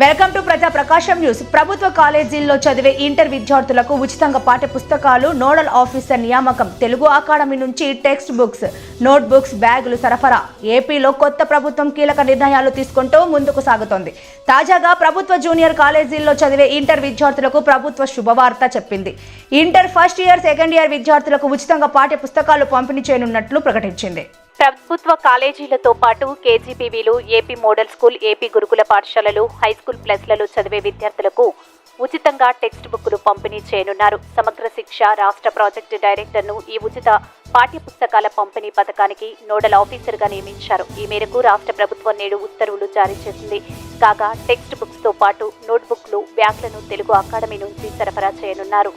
Welcome to ప్రజా ప్రకాశం news. ప్రభుత్వ కాలేజీల్లో చదివే ఇంటర్ విద్యార్థులకు ఉచితంగా పాఠ్య పుస్తకాలు నోడల్ ఆఫీసర్ నియామకం తెలుగు అకాడమీ నుంచి టెక్స్ట్ బుక్స్ నోట్ బుక్స్ బ్యాగులు సరఫరా. ఏపీలో కొత్త ప్రభుత్వం కీలక నిర్ణయాలు తీసుకుంటూ ముందుకు సాగుతోంది. తాజాగా ప్రభుత్వ జూనియర్ కాలేజీల్లో చదివే ఇంటర్ విద్యార్థులకు ప్రభుత్వ శుభవార్త చెప్పింది. Inter first year second year విద్యార్థులకు ఉచితంగా పాఠ్య పుస్తకాలు పంపిణీ చేయనున్నట్లు ప్రకటించింది. ప్రభుత్వ కాలేజీలతో పాటు కేజీబీవీలు ఏపీ మోడల్ స్కూల్ ఏపీ గురుకుల పాఠశాలలు హైస్కూల్ ప్లస్లలో చదివే విద్యార్థులకు ఉచితంగా టెక్స్ట్ బుక్లు పంపిణీ చేయనున్నారు. సమగ్ర శిక్ష రాష్ట్ర ప్రాజెక్టు డైరెక్టర్ను ఈ ఉచిత పాఠ్య పుస్తకాల పంపిణీ పథకానికి నోడల్ ఆఫీసర్గా నియమించారు. ఈ మేరకు రాష్ట్ర ప్రభుత్వం నేడు ఉత్తర్వులు జారీ చేసింది. కాగా టెక్స్ట్ బుక్స్తో పాటు నోట్బుక్లు బ్యాగ్లను తెలుగు అకాడమీ నుంచి సరఫరా చేయనున్నారు.